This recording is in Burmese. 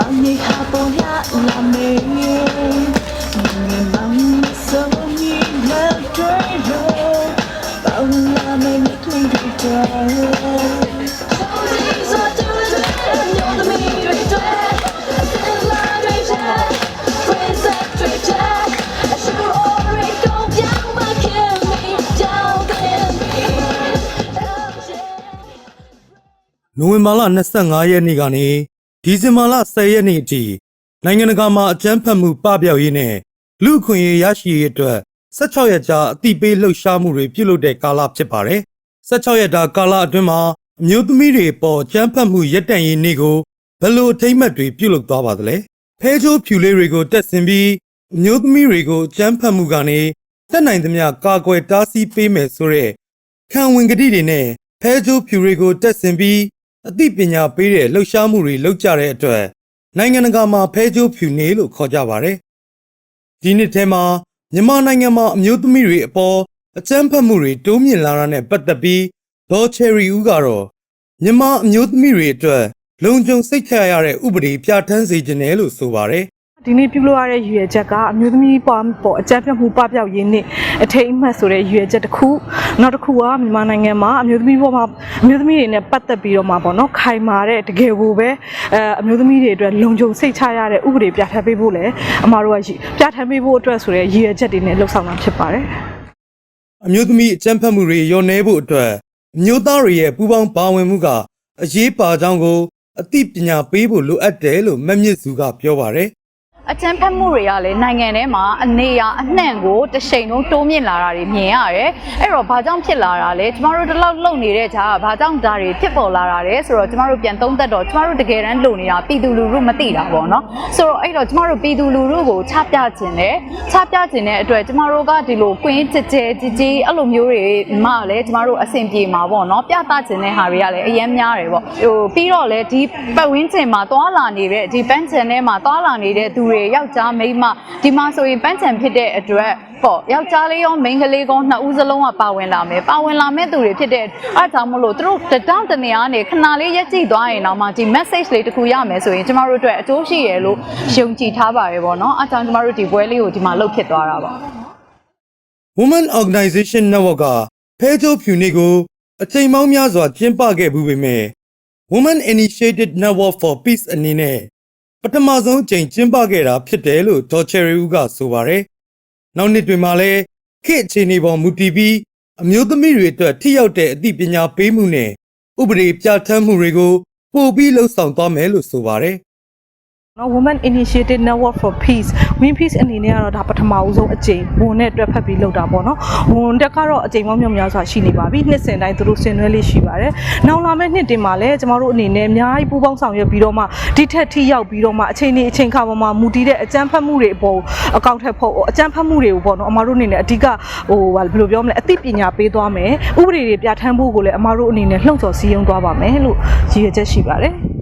Pani Japonia la me Mene mam so ni na trero Paula me ni twinkle trero နိုဝင်ဘာလ25ရက်နေ့ကနေ ဒီဇင်ဘာလ10ရက်နေ့အထိနိုင်ငံတကာမှာအကြမ်းဖက်မှုပပျောက်ရေးနဲ့လူ့အခွင့်အရေးရရှိရေးအတွက်16ရက်ကြာအတိပေးလှုပ်ရှားမှုတွေပြုလုပ်တဲ့ကာလဖြစ်ပါတယ်။16ရက်တာကာလအတွင်းမှာအမျိုးသမီးတွေပေါ်အကြမ်းဖက်မှုရပ်တန့်ရေးနေ့ကိုဘယ်လိုအထိမ့်အမှတ်တွေပြုလုပ်သွားပါသလဲ။ဖဲချိုးဖြူလေးတွေကိုတက်ဆင်ပြီးအမျိုးသမီးတွေကိုအကြမ်းဖက်မှုကနေတက်နိုင်သမျှကာကွယ်တားဆီးပေးမယ်ဆိုတဲ့ခံဝင်ကတိတွေနဲ့ဖဲချိုးဖြူတွေကိုတက်ဆင်ပြီး အသိပညာပေးတဲ့လှုပ်ရှားမှုတွေလုပ်ကြတဲ့အတွက်နိုင်ငံတကာမှာဖဲချိုးဖြူနေလို့ခေါ်ကြပါတယ်။ဒီနှစ်ထဲမှာမြန်မာနိုင်ငံမှာအမျိုးသမီးတွေအပေါ်အကြမ်းဖက်မှုတွေတိုးမြင့်လာတာနဲ့ပတ်သက်ပြီးဒေါ်ချယ်ရီဦးကတော့မြန်မာအမျိုးသမီးတွေအတွက်လုံခြုံစိတ်ချရတဲ့ဥပဒေပြဋ္ဌာန်းစေခြင်းနဲ့လို့ဆိုပါတယ်။ ဒီနေ့ပြုလုပ်ရတဲ့ရည်ရွယ်ချက်ကအမျိုးသမီးပေါ်ပေါ်အကြမ်းဖက်မှုပပျောက်ရေးနဲ့အထိမ်းအမှတ်ဆိုတဲ့ရည်ရွယ်ချက်တစ်ခုနောက်တစ်ခုကမြန်မာနိုင်ငံမှာအမျိုးသမီးပေါ်မှာအမျိုးသမီးတွေနဲ့ပတ်သက်ပြီးတော့မှာပေါ့နော်ခိုင်မာတဲ့တကယ်ကိုပဲအဲအမျိုးသမီးတွေအတွက်လုံခြုံစိတ်ချရတဲ့ဥပဒေပြဋ္ဌာန်းပေးဖို့လည်းအမှားတို့ကရည်ပြဋ္ဌာန်းပေးဖို့အတွက်ဆိုတဲ့ရည်ရွယ်ချက်တွေနဲ့လှုပ်ဆောင်တာဖြစ်ပါတယ်အမျိုးသမီးအကြမ်းဖက်မှုတွေလျော့နည်းဖို့အတွက်အမျိုးသားတွေရဲ့ပူးပေါင်းပါဝင်မှုကအရေးပါကြောင်းကိုအသိပညာပေးဖို့လိုအပ်တယ်လို့မက်မြင့်စုကပြောပါတယ် အကြမ်းဖက်မှုတွေကလည်းနိုင်ငံထဲမှာအနေရအနှံ့ကိုတစ်ချိန်လုံးတိုးမြင့်လာတာတွေမြင်ရတယ်။အဲ့တော့ဘာကြောင့်ဖြစ်လာတာလဲကျမတို့ဒီလောက်လုံနေတဲ့ဂျာကဘာကြောင့်ဒါတွေဖြစ်ပေါ်လာတာလဲဆိုတော့ကျမတို့ပြန်သုံးသပ်တော့ကျမတို့တကယ်တမ်းလုံနေတာပြည်သူလူထုမသိတာပေါ့နော်။ဆိုတော့အဲ့တော့ကျမတို့ပြည်သူလူထုကိုချပြခြင်းနဲ့ချပြခြင်းတဲ့အတွက်ကျမတို့ကဒီလိုကွင်းကြကြကြကြီးအဲ့လိုမျိုးတွေမှလည်းကျမတို့အဆင်ပြေမှာပေါ့နော်။ပြသခြင်းတဲ့ဟာတွေကလည်းအရင်များတယ်ပေါ့။ဟိုပြီးတော့လည်းဒီပတ်ဝန်းကျင်မှာသွာလာနေတဲ့ဒီပန်းချန်ထဲမှာသွာလာနေတဲ့သူတွေယောက်ျားမိန်းမဒီမှာဆိုရင်ပန်းချန်ဖြစ်တဲ့အတွက်ပေါ့ယောက်ျားလေးရောမိန်းကလေးကောနှစ်ဦးစလုံးကပါဝင်လာမယ်ပါဝင်လာမဲ့သူတွေဖြစ်တဲ့အားကြောင့်မလို့သူတို့တတောင့်တနေအားနေခဏလေးရက်ကြည့်သွားရင်တော့မှဒီ message လေးတစ်ခုရမယ်ဆိုရင်ကျမတို့အတွက်အကျိုးရှိရလို့ယုံကြည်ထားပါတယ်ပေါ့နော်အားကြောင့်ကျမတို့ဒီပွဲလေးကိုဒီမှာလုပ်ဖြစ်သွားတာပါ Women Organization Network ကဖဲချိုးဖြူနေကိုအချိန်ပေါင်းများစွာကျင်းပခဲ့မှုပေမဲ့ Women Initiated Network for Peace အနေနဲ့ ပထမဆုံးအချိန်ကျင်းပခဲ့တာဖြစ်တယ်လို့ဒေါ်ချယ်ရီဦးကဆိုပါတယ်။နောက်နှစ်တွေမှာလည်းခေတ်အခြေအနေပေါ်မူတည်ပြီးအမျိုးသမီးတွေအတွက်ထိရောက်တဲ့အသိပညာပေးမှုနဲ့ဥပဒေပြဋ္ဌာန်းမှုတွေကိုပို့ပြီးလှုပ်ဆောင်သွားမယ်လို့ဆိုပါတယ်။ နော် Women Initiative Network for Peace Win Peace အနေနဲ့ကတော့ဒါပထမအဦးဆုံးအကြိမ်ဝန်နဲ့တွဲဖက်ပြီးလုပ်တာပေါ့နော်ဝန်တက်ကတော့အကြိမ်ပေါင်းများများစွာရှိနေပါပြီနှစ်စဉ်တိုင်းသူတို့ဆင်နွှဲလေးရှိပါတယ်နောက်လာမယ့်နှစ်တင်မှာလည်းကျမတို့အနေနဲ့အများကြီးပူးပေါင်းဆောင်ရွက်ပြီးတော့မှဒီထက်ထိရောက်ပြီးတော့မှအချိန်ဒီအချိန်ခါပေါ်မှာမူတည်တဲ့အကြမ်းဖက်မှုတွေအပေါ်အကောင့်ထက်ဖို့အကြမ်းဖက်မှုတွေကိုပေါ့နော်အမတို့အနေနဲ့အဓိကဟိုဘယ်လိုပြောမလဲအသိပညာပေးသွားမယ်ဥပဒေတွေပြဋ္ဌာန်းဖို့ကိုလည်းအမတို့အနေနဲ့လှုံ့ဆော်စည်းရုံးသွားပါမယ်လို့ရည်ရွယ်ချက်ရှိပါတယ်